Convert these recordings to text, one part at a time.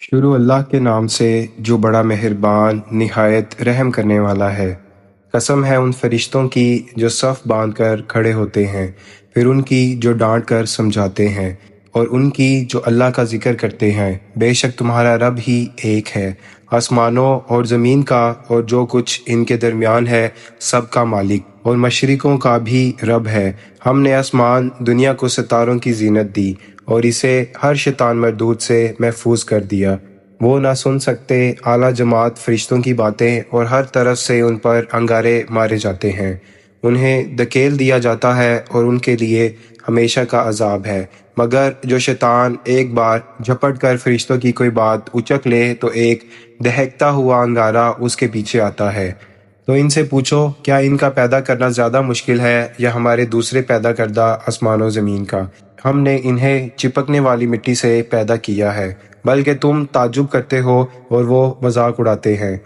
شروع اللہ کے نام سے جو بڑا مہربان، نہایت رحم کرنے والا ہے۔ قسم ہے ان فرشتوں کی جو صف باندھ کر کھڑے ہوتے ہیں، پھر ان کی جو ڈانٹ کر سمجھاتے ہیں، اور ان کی جو اللہ کا ذکر کرتے ہیں۔ بے شک تمہارا رب ہی ایک ہے۔ آسمانوں اور زمین کا اور جو کچھ ان کے درمیان ہے، سب کا مالک۔ اور مشرقوں کا بھی رب ہے۔ ہم نے آسمان دنیا کو ستاروں کی زینت دی۔ اور اسے ہر شیطان مردود سے محفوظ کر دیا۔ وہ نہ سن سکتے اعلیٰ جماعت فرشتوں کی باتیں اور ہر طرف سے ان پر انگارے مارے جاتے ہیں۔ انہیں دکیل دیا جاتا ہے اور ان کے لیے ہمیشہ کا عذاب ہے۔ مگر جو شیطان ایک بار جھپٹ کر فرشتوں کی کوئی بات اچک لے تو ایک دہکتا ہوا انگارہ اس کے پیچھے آتا ہے۔ تو ان سے پوچھو، کیا ان کا پیدا کرنا زیادہ مشکل ہے یا ہمارے دوسرے پیدا کردہ آسمان و زمین کا؟ ہم نے انہیں چپکنے والی مٹی سے پیدا کیا ہے، بلکہ تم تعجب کرتے ہو اور وہ مذاق اڑاتے ہیں۔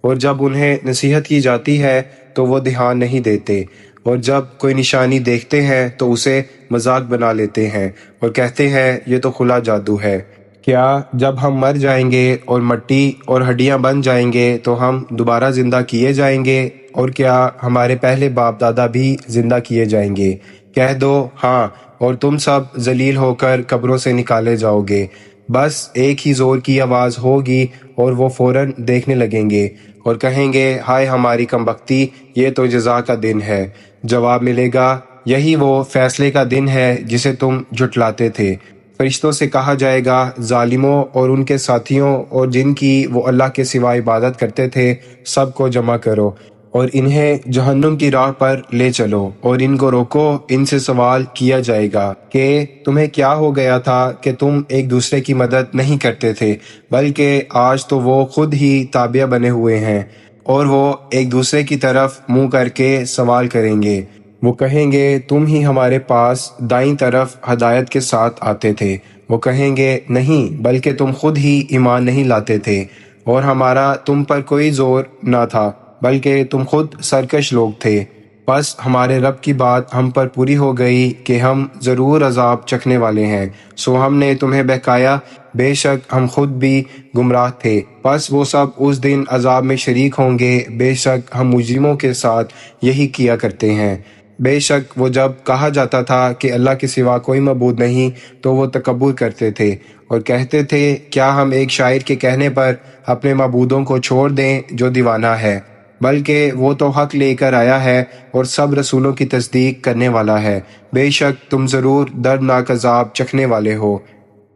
اور جب انہیں نصیحت کی جاتی ہے، تو وہ دھیان نہیں دیتے۔ اور جب کوئی نشانی دیکھتے ہیں، تو اسے مذاق بنا لیتے ہیں اور کہتے ہیں، یہ تو کھلا جادو ہے۔ کیا جب ہم مر جائیں گے اور مٹی اور ہڈیاں بن جائیں گے، تو ہم دوبارہ زندہ کیے جائیں گے؟ اور کیا ہمارے پہلے باپ دادا بھی زندہ کیے جائیں گے؟ کہہ دو ہاں اور تم سب ذلیل ہو کر قبروں سے نکالے جاؤ گے۔ بس ایک ہی زور کی آواز ہوگی اور وہ فوراً دیکھنے لگیں گے اور کہیں گے، ہائے ہماری کم بختی، یہ تو جزا کا دن ہے۔ جواب ملے گا، یہی وہ فیصلے کا دن ہے جسے تم جھٹلاتے تھے۔ فرشتوں سے کہا جائے گا، ظالموں اور ان کے ساتھیوں اور جن کی وہ اللہ کے سوا عبادت کرتے تھے، سب کو جمع کرو۔ اور انہیں جہنم کی راہ پر لے چلو اور ان کو روکو، ان سے سوال کیا جائے گا کہ تمہیں کیا ہو گیا تھا کہ تم ایک دوسرے کی مدد نہیں کرتے تھے، بلکہ آج تو وہ خود ہی تابعہ بنے ہوئے ہیں اور وہ ایک دوسرے کی طرف منہ کر کے سوال کریں گے۔ وہ کہیں گے، تم ہی ہمارے پاس دائیں طرف ہدایت کے ساتھ آتے تھے۔ وہ کہیں گے، نہیں، بلکہ تم خود ہی ایمان نہیں لاتے تھے اور ہمارا تم پر کوئی زور نہ تھا۔ بلکہ تم خود سرکش لوگ تھے۔ بس ہمارے رب کی بات ہم پر پوری ہو گئی کہ ہم ضرور عذاب چکھنے والے ہیں۔ سو ہم نے تمہیں بہکایا۔ بے شک ہم خود بھی گمراہ تھے۔ بس وہ سب اس دن عذاب میں شریک ہوں گے۔ بے شک ہم مجرموں کے ساتھ یہی کیا کرتے ہیں۔ بے شک وہ جب کہا جاتا تھا کہ اللہ کے سوا کوئی معبود نہیں، تو وہ تکبر کرتے تھے اور کہتے تھے، کیا ہم ایک شاعر کے کہنے پر اپنے معبودوں کو چھوڑ دیں جو دیوانہ ہے؟ بلکہ وہ تو حق لے کر آیا ہے اور سب رسولوں کی تصدیق کرنے والا ہے۔ بے شک تم ضرور دردناک عذاب چکھنے والے ہو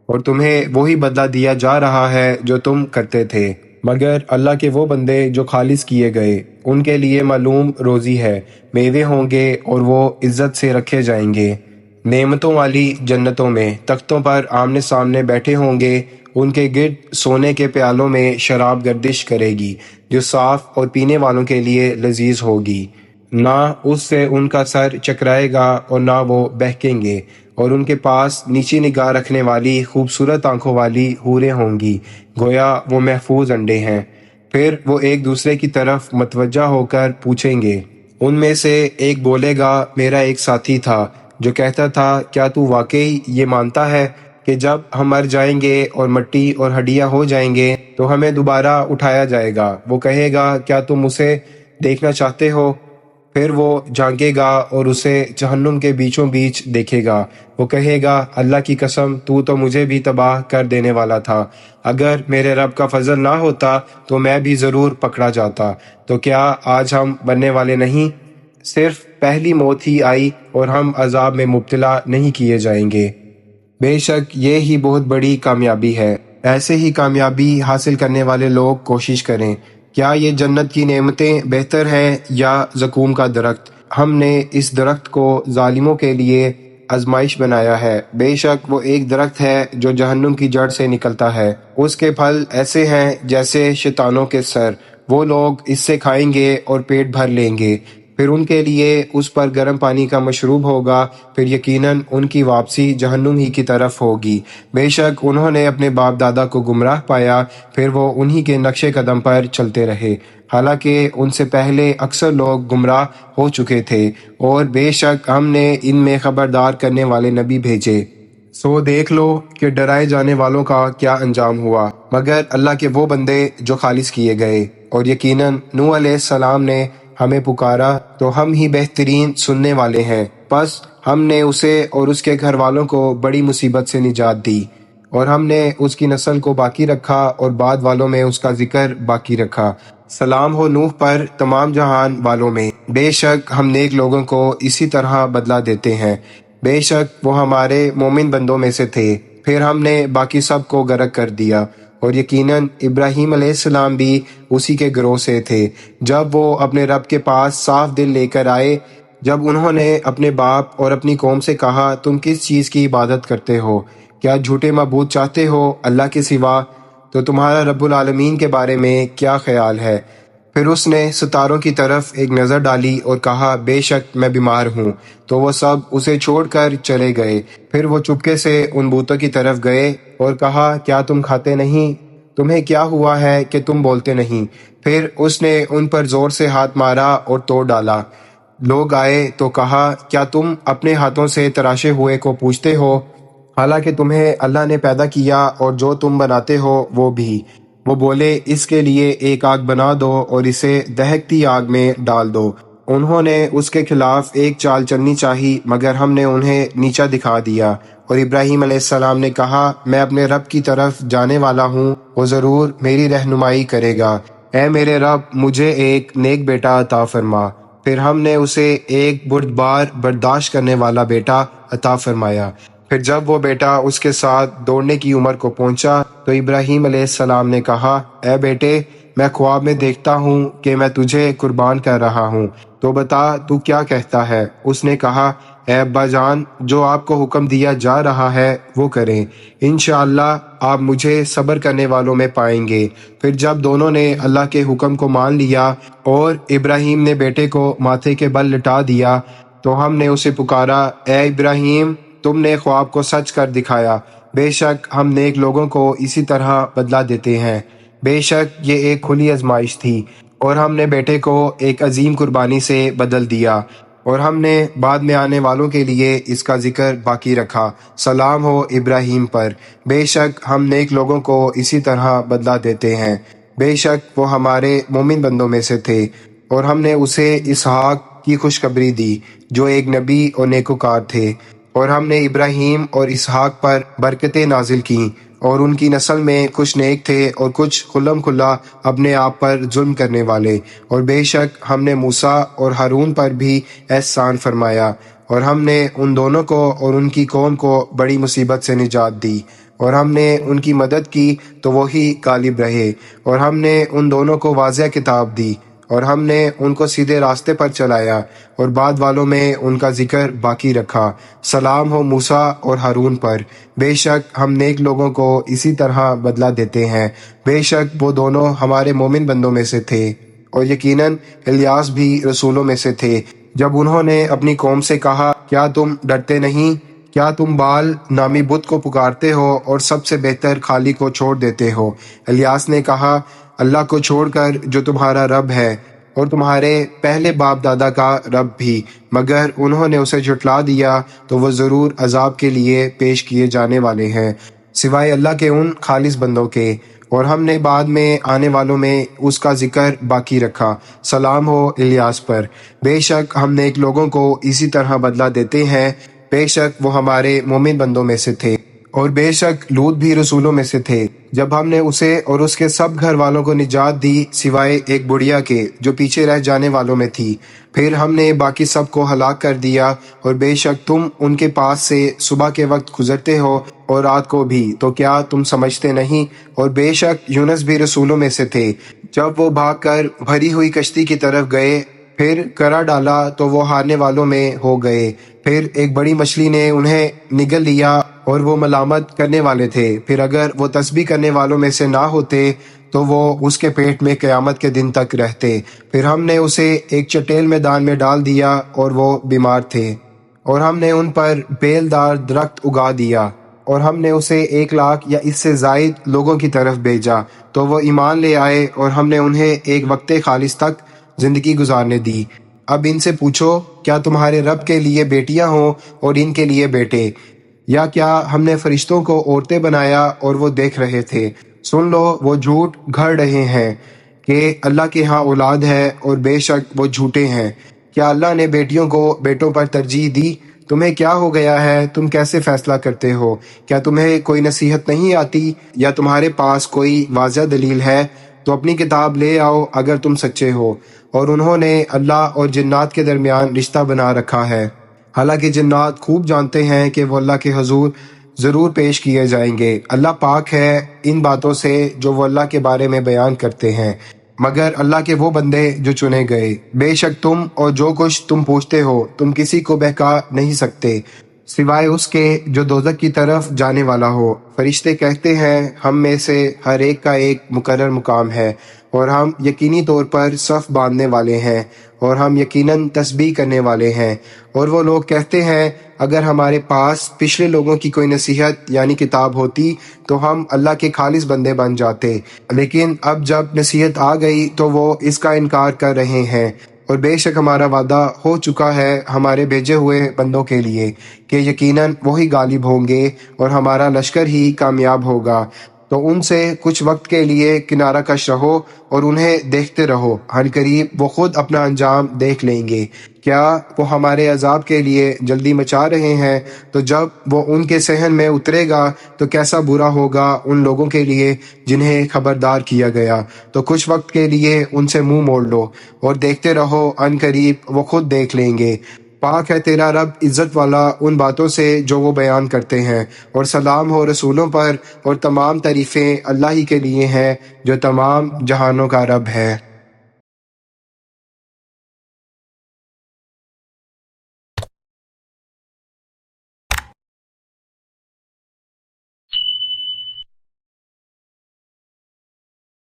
اور تمہیں وہی بدلہ دیا جا رہا ہے جو تم کرتے تھے۔ مگر اللہ کے وہ بندے جو خالص کیے گئے، ان کے لیے معلوم روزی ہے، میوے ہوں گے اور وہ عزت سے رکھے جائیں گے۔ نعمتوں والی جنتوں میں، تختوں پر آمنے سامنے بیٹھے ہوں گے ان کے گرد سونے کے پیالوں میں شراب گردش کرے گی، جو صاف اور پینے والوں کے لیے لذیذ ہوگی۔ نہ اس سے ان کا سر چکرائے گا اور نہ وہ بہکیں گے، اور ان کے پاس نیچی نگاہ رکھنے والی خوبصورت آنکھوں والی حوریں ہوں گی۔ گویا وہ محفوظ انڈے ہیں۔ پھر وہ ایک دوسرے کی طرف متوجہ ہو کر پوچھیں گے، ان میں سے ایک بولے گا، میرا ایک ساتھی تھا، جو کہتا تھا، کیا تو واقعی یہ مانتا ہے؟ کہ جب ہم مر جائیں گے اور مٹی اور ہڈیاں ہو جائیں گے تو ہمیں دوبارہ اٹھایا جائے گا۔ وہ کہے گا، کیا تم اسے دیکھنا چاہتے ہو؟ پھر وہ جھانکے گا اور اسے جہنم کے بیچوں بیچ دیکھے گا۔ وہ کہے گا، اللہ کی قسم، تو تو مجھے بھی تباہ کر دینے والا تھا۔ اگر میرے رب کا فضل نہ ہوتا تو میں بھی ضرور پکڑا جاتا۔ تو کیا آج ہم بننے والے نہیں؟ صرف پہلی موت ہی آئی اور ہم عذاب میں مبتلا نہیں کیے جائیں گے۔ بے شک یہ ہی بہت بڑی کامیابی ہے۔ ایسے ہی کامیابی حاصل کرنے والے لوگ کوشش کریں۔ کیا یہ جنت کی نعمتیں بہتر ہیں یا زکوم کا درخت؟ ہم نے اس درخت کو ظالموں کے لیے آزمائش بنایا ہے۔ بے شک وہ ایک درخت ہے جو جہنم کی جڑ سے نکلتا ہے۔ اس کے پھل ایسے ہیں جیسے شیطانوں کے سر۔ وہ لوگ اس سے کھائیں گے اور پیٹ بھر لیں گے۔ پھر ان کے لیے اس پر گرم پانی کا مشروب ہوگا، پھر یقیناً ان کی واپسی جہنم ہی کی طرف ہوگی۔ بے شک انہوں نے اپنے باپ دادا کو گمراہ پایا، پھر وہ انہی کے نقش قدم پر چلتے رہے۔ حالانکہ ان سے پہلے اکثر لوگ گمراہ ہو چکے تھے، اور بے شک ہم نے ان میں خبردار کرنے والے نبی بھیجے۔ سو دیکھ لو کہ ڈرائے جانے والوں کا کیا انجام ہوا۔ مگر اللہ کے وہ بندے جو خالص کیے گئے، اور یقیناً نو علیہ السلام نے ہمیں پکارا تو ہم ہی بہترین سننے والے ہیں۔ پس ہم نے اسے اور اس کے گھر والوں کو بڑی مصیبت سے نجات دی اور ہم نے اس کی نسل کو باقی رکھا اور بعد والوں میں اس کا ذکر باقی رکھا۔ سلام ہو نوح پر تمام جہان والوں میں۔ بے شک ہم نیک لوگوں کو اسی طرح بدلا دیتے ہیں۔ بے شک وہ ہمارے مومن بندوں میں سے تھے۔ پھر ہم نے باقی سب کو غرق کر دیا۔ اور یقیناً ابراہیم علیہ السلام بھی اسی کے گروہ سے تھے۔ جب وہ اپنے رب کے پاس صاف دل لے کر آئے، جب انہوں نے اپنے باپ اور اپنی قوم سے کہا، تم کس چیز کی عبادت کرتے ہو؟ کیا جھوٹے معبود چاہتے ہو اللہ کے سوا؟ تو تمہارا رب العالمین کے بارے میں کیا خیال ہے؟ پھر اس نے ستاروں کی طرف ایک نظر ڈالی اور کہا، بے شک میں بیمار ہوں۔ تو وہ سب اسے چھوڑ کر چلے گئے۔ پھر وہ چپکے سے ان بوتوں کی طرف گئے۔ اور کہا، کیا تم کھاتے نہیں؟ تمہیں کیا ہوا ہے کہ تم بولتے نہیں؟ پھر اس نے ان پر زور سے ہاتھ مارا اور توڑ ڈالا۔ لوگ آئے تو کہا، کیا تم اپنے ہاتھوں سے تراشے ہوئے کو پوچھتے ہو؟ حالانکہ تمہیں اللہ نے پیدا کیا اور جو تم بناتے ہو وہ بھی۔ وہ بولے، اس کے لیے ایک آگ بنا دو اور اسے دہکتی آگ میں ڈال دو۔ انہوں نے اس کے خلاف ایک چال چلنی چاہی، مگر ہم نے انہیں نیچا دکھا دیا۔ اور ابراہیم علیہ السلام نے کہا، میں اپنے رب کی طرف جانے والا ہوں، وہ ضرور میری رہنمائی کرے گا۔ اے میرے رب، مجھے ایک نیک بیٹا عطا فرما۔ پھر ہم نے اسے ایک بردبار برداشت کرنے والا بیٹا عطا فرمایا۔ پھر جب وہ بیٹا اس کے ساتھ دوڑنے کی عمر کو پہنچا، تو ابراہیم علیہ السلام نے کہا، اے بیٹے میں خواب میں دیکھتا ہوں کہ میں تجھے قربان کر رہا ہوں۔ تو بتا، تو کیا کہتا ہے؟ اس نے کہا، اے ابا جان، جو آپ کو حکم دیا جا رہا ہے، وہ کریں۔ انشاءاللہ آپ مجھے صبر کرنے والوں میں پائیں گے۔ پھر جب دونوں نے اللہ کے حکم کو مان لیا اور ابراہیم نے بیٹے کو ماتھے کے بل لٹا دیا، تو ہم نے اسے پکارا، اے ابراہیم، تم نے خواب کو سچ کر دکھایا۔ بے شک ہم نیک لوگوں کو اسی طرح بدلا دیتے ہیں۔ بے شک یہ ایک کھلی ازمائش تھی اور ہم نے بیٹے کو ایک عظیم قربانی سے بدل دیا اور ہم نے بعد میں آنے والوں کے لیے اس کا ذکر باقی رکھا۔ سلام ہو ابراہیم پر۔ بے شک ہم نیک لوگوں کو اسی طرح بدلا دیتے ہیں۔ بے شک وہ ہمارے مومن بندوں میں سے تھے اور ہم نے اسے اسحاق کی خوشخبری دی جو ایک نبی اور نیکوکار تھے اور ہم نے ابراہیم اور اسحاق پر برکتیں نازل کیں۔ اور ان کی نسل میں کچھ نیک تھے اور کچھ خلم کھلا اپنے آپ پر ظلم کرنے والے۔ اور بے شک ہم نے موسا اور ہارون پر بھی احسان فرمایا اور ہم نے ان دونوں کو اور ان کی قوم کو بڑی مصیبت سے نجات دی۔ اور ہم نے ان کی مدد کی تو وہی غالب رہے۔ اور ہم نے ان دونوں کو واضح کتاب دی۔ اور ہم نے ان کو سیدھے راستے پر چلایا اور بعد والوں میں ان کا ذکر باقی رکھا۔ سلام ہو موسا اور ہارون پر۔ بے شک ہم نیک لوگوں کو اسی طرح بدلا دیتے ہیں۔ بے شک وہ دونوں ہمارے مومن بندوں میں سے تھے۔ اور یقیناً الیاس بھی رسولوں میں سے تھے۔ جب انہوں نے اپنی قوم سے کہا، کیا تم ڈرتے نہیں؟ کیا تم بال نامی بت کو پکارتے ہو اور سب سے بہتر خالی کو چھوڑ دیتے ہو؟ الیاس نے کہا، اللہ کو چھوڑ کر جو تمہارا رب ہے اور تمہارے پہلے باپ دادا کا رب بھی، مگر انہوں نے اسے جھٹلا دیا تو وہ ضرور عذاب کے لیے پیش کیے جانے والے ہیں۔ سوائے اللہ کے ان خالص بندوں کے۔ اور ہم نے بعد میں آنے والوں میں اس کا ذکر باقی رکھا۔ سلام ہو الیاس پر۔ بے شک ہم نیک لوگوں کو اسی طرح بدلا دیتے ہیں۔ بے شک وہ ہمارے مومن بندوں میں سے تھے اور بے شک لوت بھی رسولوں میں سے تھے۔ جب ہم نے اسے اور اس کے سب گھر والوں کو نجات دی سوائے ایک بڑھیا کے جو پیچھے رہ جانے والوں میں تھی، پھر ہم نے باقی سب کو ہلاک کر دیا اور بے شک تم ان کے پاس سے صبح کے وقت گزرتے ہو اور رات کو بھی۔ تو کیا تم سمجھتے نہیں؟ اور بے شک یونس بھی رسولوں میں سے تھے۔ جب وہ بھاگ کر بھری ہوئی کشتی کی طرف گئے پھر کرا ڈالا تو وہ ہارنے والوں میں ہو گئے۔ پھر ایک بڑی مچھلی نے انہیں نگل لیا اور وہ ملامت کرنے والے تھے۔ پھر اگر وہ تسبیح کرنے والوں میں سے نہ ہوتے تو وہ اس کے پیٹ میں قیامت کے دن تک رہتے۔ پھر ہم نے اسے ایک چٹیل میدان میں ڈال دیا اور وہ بیمار تھے۔ اور ہم نے ان پر بیل دار درخت اگا دیا۔ اور ہم نے اسے ایک لاکھ یا اس سے زائد لوگوں کی طرف بھیجا۔ تو وہ ایمان لے آئے اور ہم نے انہیں ایک وقت خالص تک زندگی گزارنے دی۔ اب ان سے پوچھو، کیا تمہارے رب کے لیے بیٹیاں ہوں اور ان کے لیے بیٹے؟ یا کیا ہم نے فرشتوں کو عورتیں بنایا اور وہ دیکھ رہے تھے؟ سن لو، وہ جھوٹ گھڑ رہے ہیں کہ اللہ کے ہاں اولاد ہے اور بے شک وہ جھوٹے ہیں۔ کیا اللہ نے بیٹیوں کو بیٹوں پر ترجیح دی؟ تمہیں کیا ہو گیا ہے؟ تم کیسے فیصلہ کرتے ہو؟ کیا تمہیں کوئی نصیحت نہیں آتی؟ یا تمہارے پاس کوئی واضح دلیل ہے؟ تو اپنی کتاب لے آؤ اگر تم سچے ہو۔ اور انہوں نے اللہ اور جنات کے درمیان رشتہ بنا رکھا ہے۔ حالانکہ جنات خوب جانتے ہیں کہ وہ اللہ کے حضور ضرور پیش کیے جائیں گے۔ اللہ پاک ہے ان باتوں سے جو وہ اللہ کے بارے میں بیان کرتے ہیں۔ مگر اللہ کے وہ بندے جو چنے گئے۔ بے شک تم اور جو کچھ تم پوچھتے ہو، تم کسی کو بہکا نہیں سکتے۔ سوائے اس کے جو دوزک کی طرف جانے والا ہو۔ فرشتے کہتے ہیں، ہم میں سے ہر ایک کا ایک مقرر مقام ہے۔ اور ہم یقینی طور پر صف باندھنے والے ہیں اور ہم یقیناً تسبیح کرنے والے ہیں۔ اور وہ لوگ کہتے ہیں، اگر ہمارے پاس پچھلے لوگوں کی کوئی نصیحت یعنی کتاب ہوتی تو ہم اللہ کے خالص بندے بن جاتے۔ لیکن اب جب نصیحت آ گئی تو وہ اس کا انکار کر رہے ہیں۔ اور بے شک ہمارا وعدہ ہو چکا ہے ہمارے بھیجے ہوئے بندوں کے لیے کہ یقیناً وہی غالب ہوں گے اور ہمارا لشکر ہی کامیاب ہوگا۔ تو ان سے کچھ وقت کے لیے کنارہ کش رہو اور انہیں دیکھتے رہو۔ ہر قریب وہ خود اپنا انجام دیکھ لیں گے۔ کیا وہ ہمارے عذاب کے لیے جلدی مچا رہے ہیں؟ تو جب وہ ان کے سہن میں اترے گا تو کیسا برا ہوگا ان لوگوں کے لیے جنہیں خبردار کیا گیا۔ تو کچھ وقت کے لیے ان سے منہ موڑ لو اور دیکھتے رہو ان قریب وہ خود دیکھ لیں گے۔ پاک ہے تیرا رب، عزت والا، ان باتوں سے جو وہ بیان کرتے ہیں۔ اور سلام ہو رسولوں پر، اور تمام تعریفیں اللہ ہی کے لیے ہیں، جو تمام جہانوں کا رب ہے۔